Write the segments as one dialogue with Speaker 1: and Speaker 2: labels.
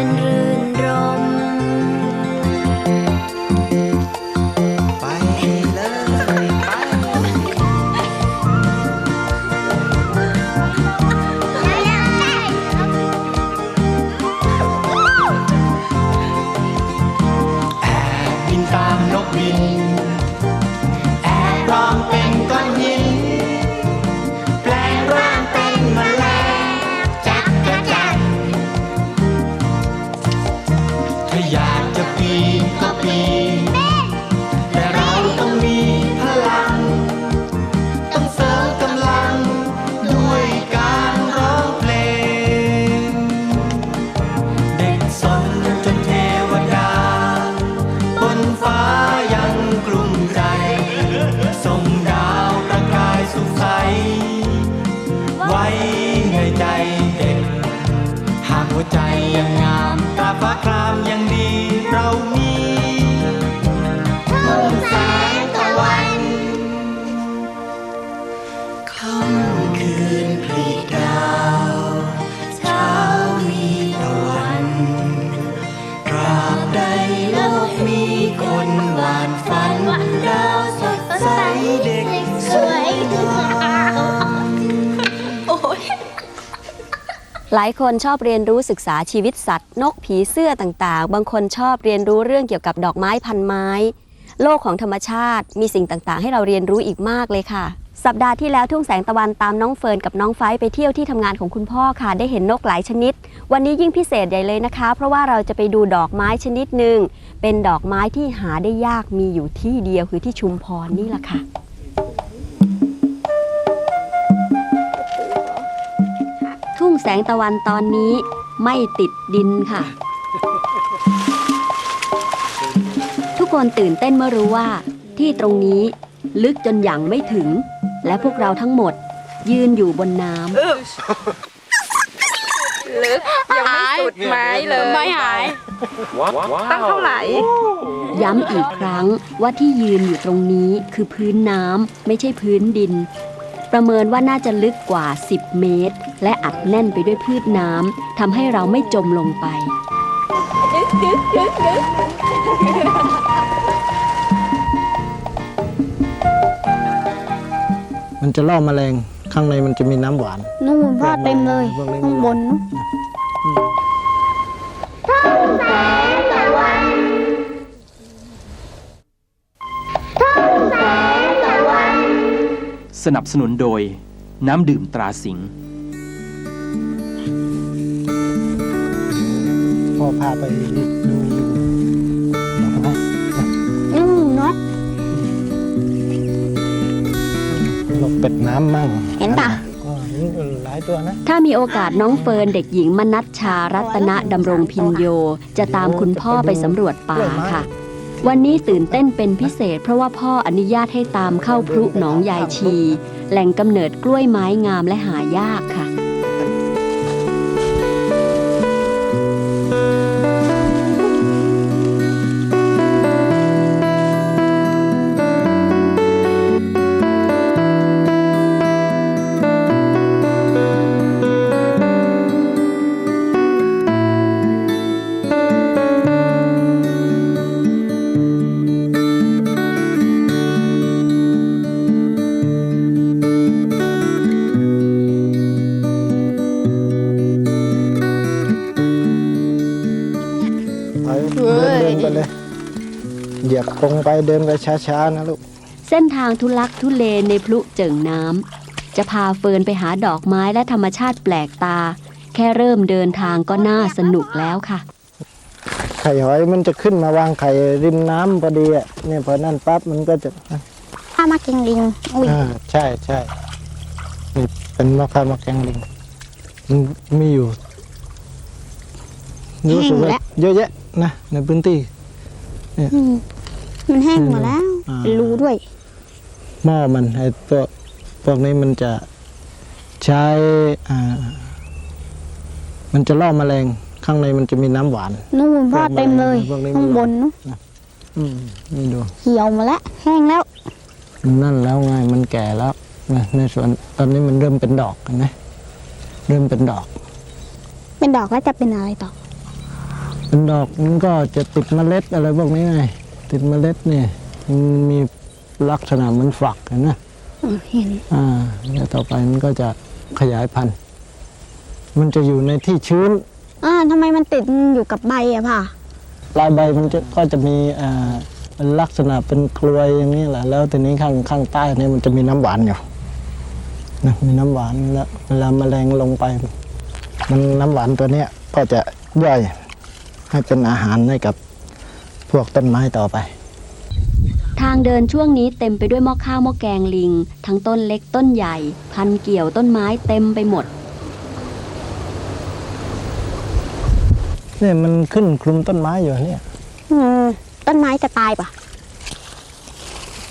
Speaker 1: ฝั
Speaker 2: ใจยังงามตาฟ้าครามยังดีเรามีทุ่งแสงตะวันค่ำคืนผลิดาวเช้ามีตะวันตราบใดโลกมีคนหวานฝันดาวสด
Speaker 3: หลายคนชอบเรียนรู้ศึกษาชีวิตสัตว์ นกผีเสื้อต่างๆ บางคนชอบเรียนรู้เรื่องเกี่ยวกับดอกไม้พันไม้ โลกของธรรมชาติมีสิ่งต่างๆ ให้เราเรียนรู้อีกมากเลยค่ะ สัปดาห์ที่แล้วทุ่งแสงตะวันตามน้องเฟิร์นกับน้องไฟไปเที่ยวที่ทำงานของคุณพ่อค่ะ ได้เห็นนกหลายชนิด วันนี้ยิ่งพิเศษใหญ่เลยนะคะ เพราะว่าเราจะไปดูดอกไม้ชนิดหนึ่งเป็นดอกไม้ที่หาได้ยากมีอยู่ที่เดียวคือที่ชุมพรนี่แหละค่ะ ทุ่งแสงตะวันตอนนี้ไม่ติดดินค่ะ ทุกคนตื่นเต้นเมื่อรู้ว่า ที่ตรงนี้ลึกจนหยังไม่ถึง และพวกเราทั้งหมด ยืนอยู่บนน้ำ
Speaker 4: ยังไม่สุดไม้เลยไม่หายตั้งเท่าไหร่
Speaker 3: ย้ำอีกครั้งว่าที่ยืนอยู่ตรงนี้คือพื้นน้ำไม่ใช่พื้นดิน ประเมินว่าน่าจะลึกกว่า 10 เมตร และอัดแน่นไปด้วยพืชน้ำทำให้เราไม่จมลงไป
Speaker 5: มันจะล่อแมลงข้างในมันจะมีน้ำหวาน
Speaker 1: นู่นพ่อเต็มเลย
Speaker 5: พวกนี้
Speaker 1: ข้างบนนู้น
Speaker 6: สนับสนุนโดย น้ำดื่มตราสิงห์
Speaker 5: พ่อพาไปดูอยู่ดอกไม้
Speaker 1: อืมเนาะ
Speaker 5: นกเป็ดน้ำมั่ง
Speaker 1: เห็นปะ
Speaker 5: ก็เห็นหลายตัวนะ
Speaker 3: ถ้ามีโอกาสน้องเฟิร์นเด็กหญิงมนัชชารัตนดำรงพินโย จะตามคุณพ่อไปสำรวจป่าค่ะ วันนี้ตื่นเต้นเป็นพิเศษ เพราะว่าพ่ออนุญาตให้ตามเข้าพรุหนองยายชี แหล่งกำเนิดกล้วยไม้งามและหายากค่ะ
Speaker 5: ตรงไปเดินไปช้าๆนะลูก
Speaker 3: เส้นทางทุลักทุเลในพลุเจิ่งน้ำจะพาเฟิร์นไปหาดอกไม้และธรรมชาติแปลกตา แค่เริ่มเดินทางก็น่าสนุกแล้วค่ะ
Speaker 5: ไข่หอยมันจะขึ้นมาวางไข่ริมน้ำพอดีอะเนี่ยพอนั่นปั๊บมันก็จะ
Speaker 1: ถ้ามากินลิงอุ้ย
Speaker 5: อ่าใช่ใช่นี่เป็นมะพร้าวมะแกงลิงมันมีอยู่รู้สึกว่าเยอะแยะนะในพื้นที่
Speaker 1: อืม มันแห้งหมดแล้ว
Speaker 5: อ่า
Speaker 1: เป็นรูด้วย
Speaker 5: หม้อมันไอ้ตัวพวกนี้มันจะใช้อ่ามันจะล่อแมลงข้างในมันจะมีน้ำหวาน
Speaker 1: นู่นพ่อเต็มเลย
Speaker 5: พวกนี้
Speaker 1: ข้างบนนู้น
Speaker 5: อืมนี่ดู
Speaker 1: เหี่ยวหมาแล้วแห้งแล้ว
Speaker 5: มันนั่นแล้วไงมันแก่แล้วนะในส่วนตอนนี้มันเริ่มเป็นดอกเห็นไหมเริ่มเป็นดอก
Speaker 1: เป็นดอกแล้วจะเป็นอะไรต่อ
Speaker 5: เป็นดอกมันก็จะติดเมล็ดอะไรพวกนี้ไง ติดเมล็ดเนี่ยมันมีลักษณะเหมือนฝักเห็นไหม
Speaker 1: เห็น
Speaker 5: อ่าแล้วต่อไปมันก็จะขยายพันธุ์ มันจะอยู่ในที่ชื้น
Speaker 1: อ่าทำไมมันติดอยู่กับใบอะพ่อ
Speaker 5: ปลายใบมันจะก็จะมีอ่าเป็นลักษณะเป็นกลวยอย่างนี้แหละ แล้วทีนี้ข้างข้างใต้เนี่ยมันจะมีน้ำหวานอยู่นะมีน้ำหวานแล้วเวลาแมลงลงไป มันน้ำหวานตัวเนี้ยก็จะย่อยให้เป็นอาหารให้กับ พวกต้นไม้ต่อไป
Speaker 3: ทางเดินช่วงนี้เต็มไปด้วยหม้อข้าวหม้อแกงลิง ทั้งต้นเล็กต้นใหญ่ พันเกี่ยวต้นไม้เต็มไปหมด
Speaker 5: เนี่ยมันขึ้นคลุมต้นไม้อยู่เนี่ย
Speaker 1: อืมต้นไม้จะตายปะ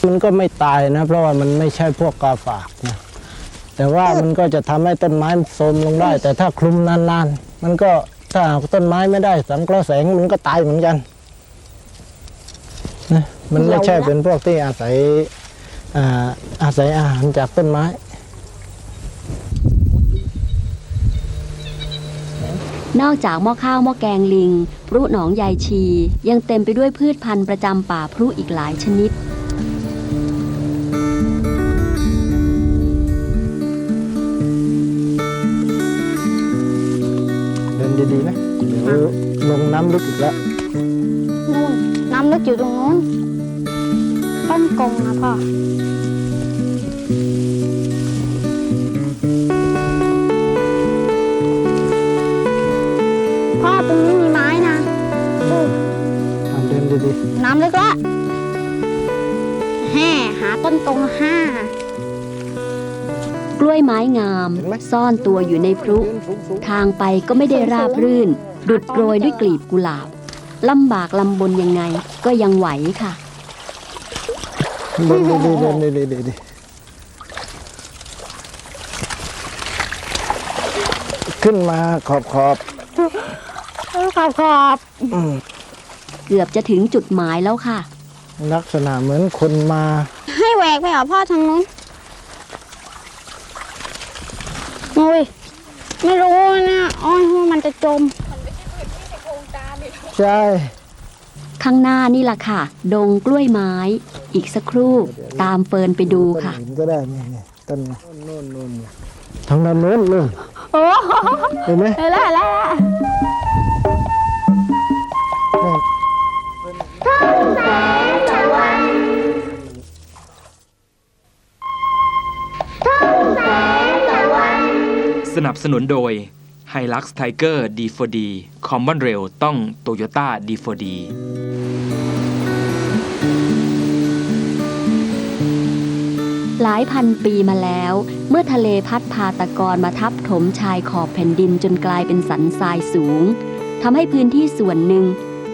Speaker 5: มันก็ไม่ตายนะ เพราะว่ามันไม่ใช่พวกกาฝากนะแต่ว่ามันก็จะทำให้ต้นไม้โทรมลงได้ แต่ถ้าคลุมนานๆ มันก็ถ้าหากต้นไม้ไม่ได้สังเคราะห์แสงมันก็ตายเหมือนกัน นะมันไม่ใช่เป็นพวกที่อาศัยอ่าอาศัยอาหารจากต้นไม้
Speaker 3: นอกจากหม้อข้าวหม้อแกงลิง พรุหนองยายชี ยังเต็มไปด้วยพืชพันธุ์ประจำป่าพรุอีกหลายชนิด
Speaker 5: เดินดีๆนะเดี๋ยวลงน้ำลึกอีกแล้ว
Speaker 1: นู่นน้ำ ลึกอยู่ตรงนู้นต้นกงนะพ่อพ่อตรงนี้มีไม้นะอู้
Speaker 5: อะเดินดี
Speaker 1: น้ำลึกละแห่หาต้นกงห้า
Speaker 3: กล้วยไม้งาม ซ่อนตัวอยู่ในพรุทางไปก็ไม่ได้ราบรื่น ดุดโรยด้วยกลีบกุหลาบ ลำบากลำบนยังไง ก็ยังไหวค่ะ
Speaker 5: ๆเดินดีๆเดินดีๆดีๆขึ้นมาขอบขอบ
Speaker 1: ขอบขอบ
Speaker 5: ๆอืม
Speaker 3: เกือบจะถึงจุดหมายแล้วค่ะ
Speaker 5: ลักษณะเหมือนคนมา
Speaker 1: ให้แหวกไปเหรอพ่อทางนู้นโอ้ยไม่รู้นะอ้อยว่ามันจะจม
Speaker 5: ใช่
Speaker 3: ข้างหน้านี่ล่ะค่ะ ดงกล้วยไม้ อีกสักครู่ตามเฟิร์นไปดู
Speaker 5: ต้น
Speaker 3: ค่ะ
Speaker 5: หินก็ได้นี่นี่ต้นนู่นนู่นทางด้านโน้นเลย
Speaker 1: โอ้
Speaker 5: เห็นไหม
Speaker 1: เห็นแล้วเห็นแล้ว
Speaker 6: สนับสนุนโดย Hilux Tiger D4D Common Rail ต้อง Toyota D4D
Speaker 3: หลายพันปีมาแล้ว เมื่อทะเลพัดพาตะกอนมาทับถมชายขอบแผ่นดินจนกลายเป็นสันทรายสูงทำให้พื้นที่ส่วนหนึ่ง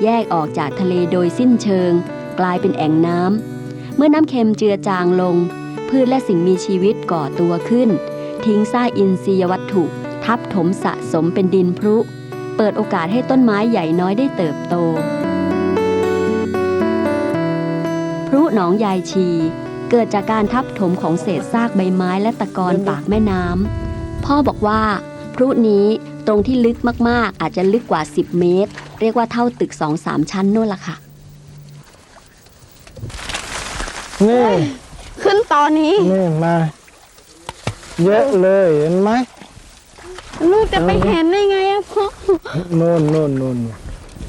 Speaker 3: แยกออกจากทะเลโดยสิ้นเชิง กลายเป็นแอ่งน้ำเมื่อน้ำเค็มเจือจางลง พืชและสิ่งมีชีวิตก่อตัวขึ้น ทิ้งซากอินทรียวัตถุ ทับถมสะสมเป็นดินพรุ เปิดโอกาสให้ต้นไม้ใหญ่น้อยได้เติบโต พรุหนองยายชี เกิดจากการทับถมของเศษซากใบไม้และตะกอนปากแม่น้ำพ่อบอกว่า พรุนี้ตรงที่ลึกมากๆ อาจจะลึกกว่า 10 เมตร เรียกว่าเท่าตึก2-3ชั้นนู่นล่ะค่ะ
Speaker 5: นี่
Speaker 1: ขึ้นตอนนี้
Speaker 5: นี่มา เยอะเลยเห็นไหม
Speaker 1: ลูกจะไปเห็นได้ไงอะพ่อ
Speaker 5: โน่นโน่นโน่น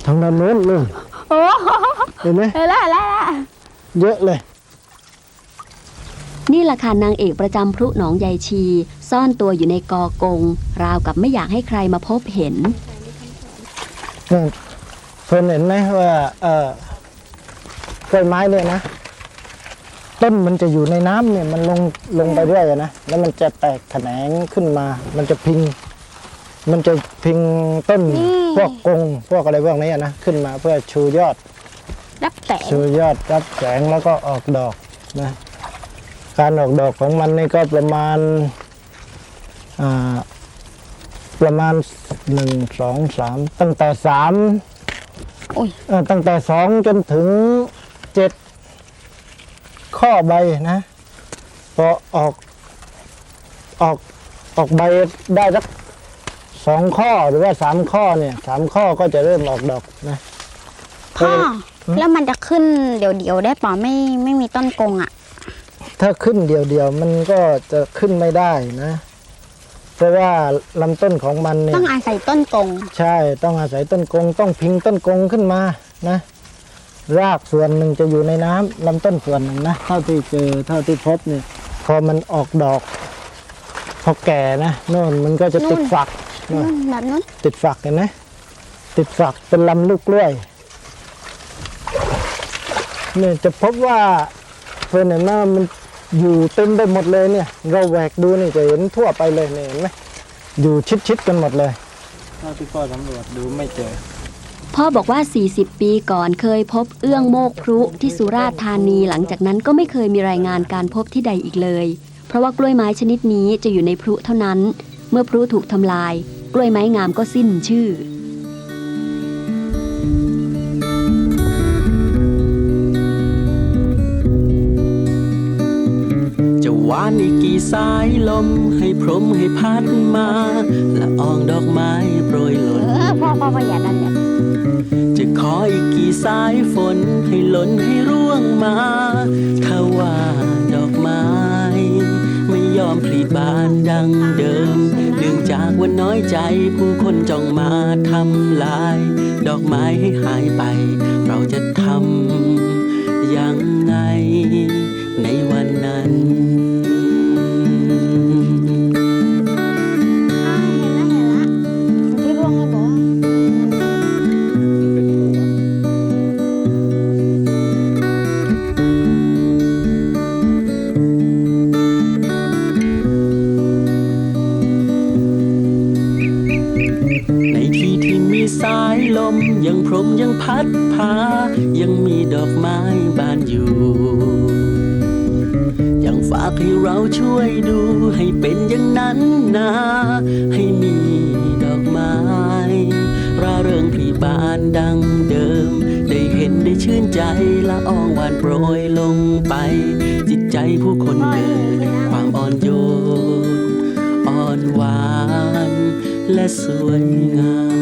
Speaker 5: ทางด้านโน้นเลย
Speaker 1: โอ้
Speaker 5: เห็นไหม
Speaker 1: เห็นแล้วเห็นแล้ว
Speaker 5: เยอะเลย
Speaker 3: นี่แหละค่ะนางเอกประจำพรุหนองยายชี ซ่อนตัวอยู่ในกอกง ราวกับไม่อยากให้ใครมาพบเห็น
Speaker 5: นี่เพิ่นเห็นไหมว่า เออกล้วยไม้เนี่ยนะต้นมันจะอยู่ในน้ำเนี่ยมันลงลงไปเรื่อยอะนะแล้วมันจะแตกแขนงขึ้นมา มันจะพิง มันจะพิงต้นพวกกงพวกอะไรพวกนี้อะนะขึ้นมาเพื่อชูยอด
Speaker 1: รับแสง
Speaker 5: ชูยอดรับแสงแล้วก็ออกดอกนะการออกดอกของมันนี่ก็ประมาณอ่าประมาณหนึ่งสองสามตั้งแต่สาม
Speaker 1: โอ้ย
Speaker 5: เอ่อตั้งแต่สองจนถึงเจ็ดข้อใบนะพอออกออกออกใบได้สัก สองข้อหรือว่าสามข้อเนี่ยสามข้อก็จะเริ่มออกดอกนะ
Speaker 7: พ่อ แล้วมันจะขึ้นเดี๋ยวๆได้เปล่าไม่ไม่มีต้นกงอะ
Speaker 5: ถ้าขึ้นเดียวๆมันก็จะขึ้นไม่ได้นะ เพราะว่าลำต้นของมันเนี่ย
Speaker 7: ต้องอาศัยต้นกง
Speaker 5: ใช่ต้องอาศัยต้นกง ต้องพิงต้นกงขึ้นมานะ รากส่วนหนึ่งจะอยู่ในน้ำลำต้นส่วนหนึ่งนะ เท่าที่เจอเท่าที่พบเนี่ย พอมันออกดอก พอแก่นะโน่นมันก็จะติด
Speaker 7: นู่น
Speaker 5: ฝัก นู่น
Speaker 7: นู่นแบบนั้น
Speaker 5: ติดฝักเห็นไหมติดฝักเป็นลำลูกกล้วยเนี่ยจะพบว่าเพื่อนเห็นไหมมันอยู่เต็มไปหมดเลยเนี่ย เราแหวกดูนี่จะเห็นทั่วไปเลยเนี่ยเห็นไหมอยู่ชิดๆกันหมดเลยเท่าที่พ่อสำรวจดูไม่เจอ
Speaker 3: พ่อบอกว่า 40 ปีก่อนเคยพบเอื้องโมกพรุที่สุราษฎร์ธานีหลังจากนั้นก็ไม่เคยมีรายงานการพบที่ใดอีกเลย เพราะว่ากล้วยไม้ชนิดนี้จะอยู่ในพรุเท่านั้น เมื่อพรุถูกทำลาย กล้วยไม้งามก็สิ้นชื่อ
Speaker 2: จะหวานอีกกี่สายลมให้พรมให้พัดมาละอองดอกไม้โปรยหล่น
Speaker 7: เออพ่อพ่อพ่ออย่าดันอย่า
Speaker 2: จะขออีกกี่สายฝนให้หล่นให้ร่วงมา ถ้าว่าดอกไม้ ไม่ยอมผลิบานดังเดิมเนื่องจากว่าน้อยใจผู้คนจ้องมาทำลาย ดอกไม้ให้หายไป เราจะทำยังไง
Speaker 7: เริง
Speaker 2: พรีบานดังเดิม ได้เห็นได้ชื่นใจละอองหวานโปรยลงไป จิตใจผู้คนเกิดความอ่อนโยนอ่อนหวานและสวยงาม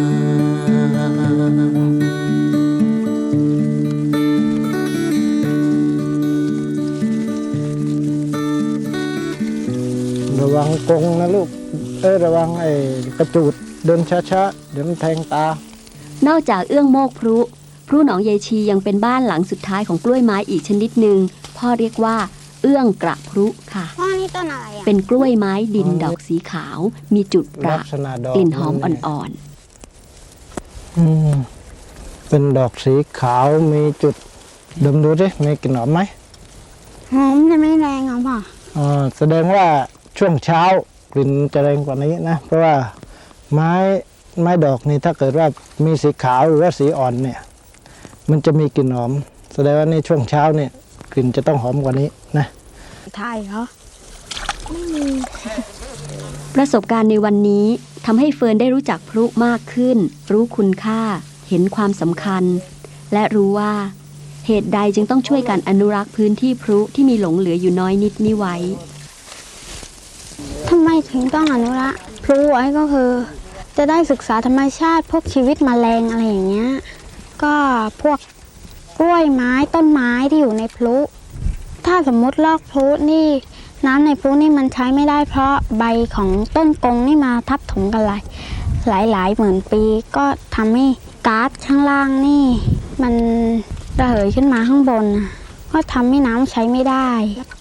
Speaker 5: ระวังกงนะลูก เอ้ยระวังไอ้กระจูดเดินช้าๆ เดี๋ยวมันแทงตา
Speaker 3: นอกจากเอื้องโมกพรุพรุหนองยายชียังเป็นบ้านหลังสุดท้ายของกล้วยไม้อีกชนิดหนึ่งพ่อเรียกว่าเอื้องกระพรุค่ะ
Speaker 7: พ่อนี่ต้นอะไรอะ
Speaker 3: เป็นกล้วยไม้ดินดอกสีขาว มีจุดป
Speaker 5: ลั
Speaker 3: ระ
Speaker 5: กษณะดอก
Speaker 3: กลิ่นหอม
Speaker 5: มัเย
Speaker 3: อ่อน
Speaker 5: อืมเป็นดอกสีขาวมีจุดดมดูสิมีกลิ่นหอมไหม
Speaker 7: หอมจะไม่แรงเหรอพ่อ
Speaker 5: อ่าแสดงว่าช่วงเช้ากลิ่นจะแรงกว่านี้นะ เพราะว่าไม้ ไม้ดอกนี่ถ้าเกิดว่ามีสีขาวหรือว่าสีอ่อนเนี่ย มันจะมีกลิ่นหอม แสดงว่าในช่วงเช้าเนี่ยกลิ่นจะต้องหอมกว่านี้นะ
Speaker 7: ไทยเหรอ
Speaker 3: ๆประสบการณ์ในวันนี้ทำให้เฟิร์นได้รู้จักพรุมากขึ้น รู้คุณค่า เห็นความสำคัญ และรู้ว่า เหตุใดจึงต้องช่วยกันอนุรักษ์พื้นที่พรุที่มีหลงเหลืออยู่น้อยนิดนี้ไว้
Speaker 7: ทำไมถึงต้องอนุรักษ์พลูไว้ก็คือ จะได้ศึกษาธรรมชาติพวกชีวิตแมลงอะไรอย่างเงี้ย ก็พวกกล้วยไม้ต้นไม้ที่อยู่ในพลุ ถ้าสมมุติลอกพลุนี่น้ำในพลุนี่มันใช้ไม่ได้เพราะใบของต้นกงนี่มาทับถมกันหลายหลายหลายหมื่นปี ก็ทำให้ก๊าซข้างล่างนี่ มันระเหยขึ้นมาข้างบน ก็ทำให้น้ำใช้ไม่ได้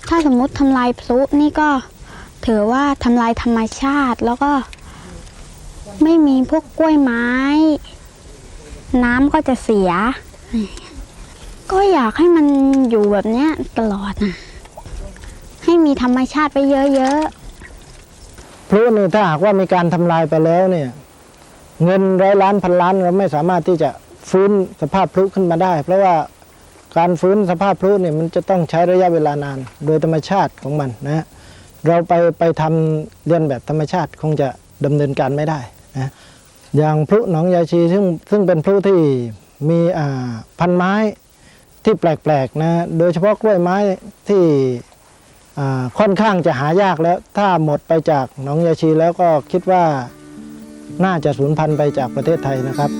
Speaker 7: ถ้าสมมติทำลายพลุนี่ก็ถือว่าทำลายธรรมชาติแล้วก็ ไม่มีพวกกล้วยไม้ น้ำก็จะเสีย ก็อยากให้มันอยู่แบบเนี้ยตลอดนะให้มีธรรมชาติไปเยอะๆ
Speaker 5: พลุนี่ถ้าหากว่ามีการทำลายไปแล้วเนี่ย เงินร้อยล้านพันล้านเราไม่สามารถที่จะฟื้นสภาพพลุขึ้นมาได้ เพราะว่าการฟื้นสภาพพลุเนี่ยมันจะต้องใช้ระยะเวลานาน โดยธรรมชาติของมันนะฮะเราไปไปทำเรียนแบบธรรมชาติคงจะดำเนินการไม่ได้ นะอย่างพลุหนองยาชีซึ่งซึ่งเป็นพลุที่มีอ่าพันไม้ที่แปลกๆนะโดยเฉพาะกล้วยไม้ที่อ่าค่อนข้างจะหายากแล้ว ถ้าหมดไปจากหนองยาชีแล้วก็คิดว่าน่าจะสูญพันธุ์ไปจากประเทศไทยนะครับ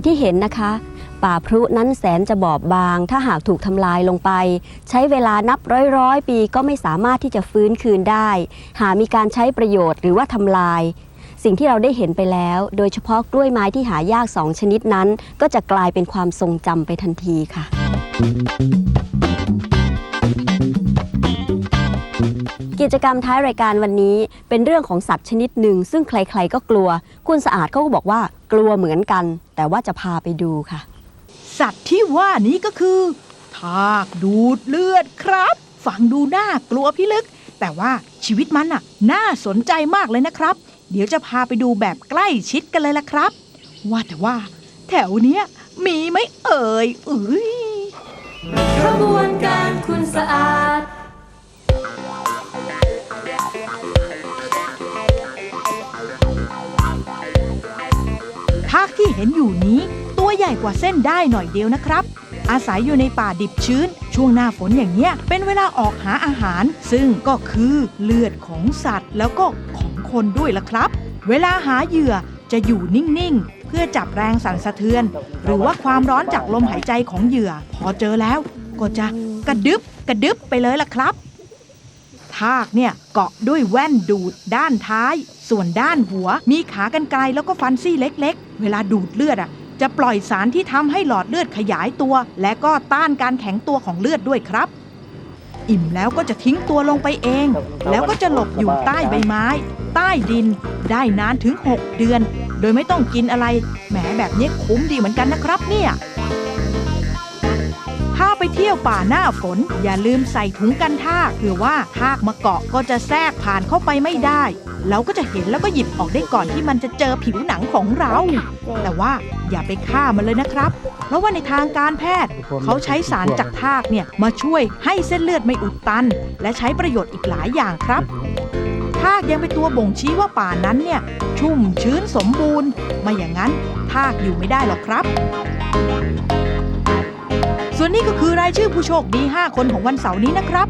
Speaker 3: อย่างที่เห็นนะคะ ป่าพรุนั้นแสนจะบอบบาง ถ้าหากถูกทำลายลงไป ใช้เวลานับร้อยร้อยๆปีก็ไม่สามารถที่จะฟื้นคืนได้ หามีการใช้ประโยชน์หรือว่าทำลาย สิ่งที่เราได้เห็นไปแล้ว โดยเฉพาะกล้วยไม้ที่หายากสองชนิดนั้น ก็จะกลายเป็นความทรงจำไปทันทีค่ะ กิจกรรมท้ายรายการวันนี้ เป็นเรื่องของสัตว์ชนิดหนึ่ง ซึ่งใครๆก็กลัว คุณสะอาดเขาก็บอกว่ากลัวเหมือนกัน แต่ว่าจะพาไปดูค่ะ
Speaker 8: สัตว์ที่ว่านี้ก็คือทากดูดเลือดครับ ฟังดูน่ากลัวพิลึก แต่ว่าชีวิตมันน่ะ น่าสนใจมากเลยนะครับ เดี๋ยวจะพาไปดูแบบใกล้ชิดกันเลยละครับ ว่าแต่ว่า แถวเนี้ยมีไหมเอ่ยเอ้ย
Speaker 1: กระบวนการคุณสะอาดา
Speaker 8: กที่เห็นอยู่นี้ ตัวใหญ่กว่าเส้นได้หน่อยเดียวนะครับ อาศัยอยู่ในป่าดิบชื้น ช่วงหน้าฝนอย่างเงี้ย เป็นเวลาออกหาอาหาร ซึ่งก็คือเลือดของสัตว์ แล้วก็ของคนด้วยล่ะครับ เวลาหาเหยื่อจะอยู่นิ่งๆ เพื่อจับแรงสั่นสะเทือน หรือว่าความร้อนจากลมหายใจของเหยื่อ พอเจอแล้วก็จะกระดึบกระดึบไปเลยล่ะครับ ทากเนี่ยเกาะด้วยแว่นดูดด้านท้าย ส่วนด้านหัว มีขากรรไกรแล้วก็ฟันซี่เล็ก ๆ เวลาดูดเลือดอะจะปล่อยสารที่ทำให้หลอดเลือดขยายตัว และก็ต้านการแข็งตัวของเลือดด้วยครับ อิ่มแล้วก็จะทิ้งตัวลงไปเอง แล้วก็จะหลบอยู่ใต้ใบไม้ ใต้ดิน ได้นานถึง 6 เดือน โดยไม่ต้องกินอะไรแหมแบบนี้คุ้มดีเหมือนกันนะครับเนี่ย ไปเที่ยวป่าหน้าฝน อย่าลืมใส่ถุงกันทากเผื่อว่าทากมาเกาะก็จะแทรกผ่านเข้าไปไม่ได้ เราก็จะเห็นแล้วก็หยิบออกได้ก่อนที่มันจะเจอผิวหนังของเรา แต่ว่าอย่าไปฆ่ามันเลยนะครับ เพราะว่าในทางการแพทย์ เขาใช้สารจากทากเนี่ยมาช่วยให้เส้นเลือดไม่อุดตัน และใช้ประโยชน์อีกหลายอย่างครับทากยังเป็นตัวบ่งชี้ว่าป่านั้นเนี่ยชุ่มชื้นสมบูรณ์ ไม่อย่างนั้นทากอยู่ไม่ได้หรอกครับ ส่วนนี้ก็คือรายชื่อผู้โชคดี 5 คนของวันเสาร์นี้นะครับ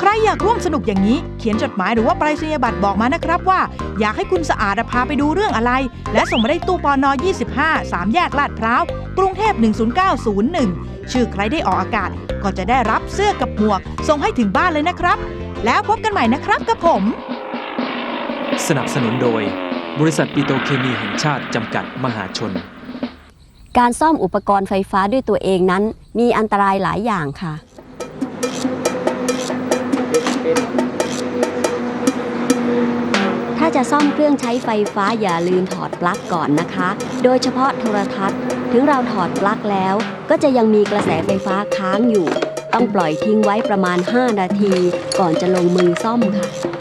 Speaker 8: ใครอยากร่วมสนุกอย่างนี้ เขียนจดหมายหรือว่าไปรษณียบัตรบอกมานะครับว่า อยากให้คุณสะอาดพาไปดูเรื่องอะไร และส่งมาได้ตู้ปอนอ25 3 แยกลาดพร้าว กรุงเทพ 10901 ชื่อใครได้ออกอากาศ ก็จะได้รับเสื้อกับหมวก ส่งให้ถึงบ้านเลยนะครับ แล้วพบกันใหม่นะครับกับผม
Speaker 6: สนับสนุนโดย บริษัทปิโตเคมีแห่งชาติจำกัดมหาชน
Speaker 3: การซ่อมอุปกรณ์ไฟฟ้าด้วยตัวเองนั้น มีอันตรายหลายอย่างค่ะ ถ้าจะซ่อมเครื่องใช้ไฟฟ้าอย่าลืมถอดปลั๊กก่อนนะคะ โดยเฉพาะโทรทัศน์ ถึงเราถอดปลั๊กแล้ว ก็จะยังมีกระแสไฟฟ้าค้างอยู่ ต้องปล่อยทิ้งไว้ประมาณ 5 นาที ก่อนจะลงมือซ่อมค่ะ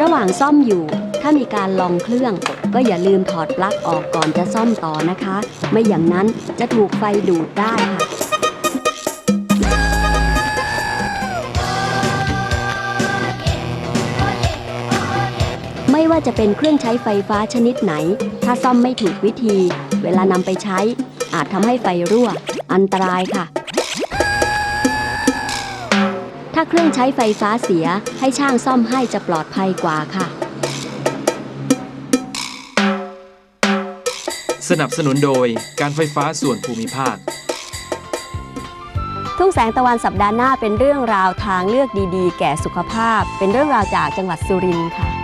Speaker 3: ระหว่างซ่อมอยู่ ถ้ามีการลองเครื่อง ก็อย่าลืมถอดปลั๊กออกก่อนจะซ่อมต่อนะคะ ไม่อย่างนั้นจะถูกไฟดูดได้ค่ะไม่ว่าจะเป็นเครื่องใช้ไฟฟ้าชนิดไหน ถ้าซ่อมไม่ถูกวิธี เวลานำไปใช้ อาจทำให้ไฟรั่ว อันตรายค่ะ ถ้าเครื่องใช้ไฟฟ้าเสียให้ช่างซ่อมให้จะปลอดภัยกว่าค่ะ
Speaker 6: สนับสนุนโดยการไฟฟ้าส่วนภูมิภาค
Speaker 3: ทุ่งแสงตะวันสัปดาห์หน้าเป็นเรื่องราวทางเลือกดีๆ แก่สุขภาพ เป็นเรื่องราวจากจังหวัดสุรินทร์ค่ะ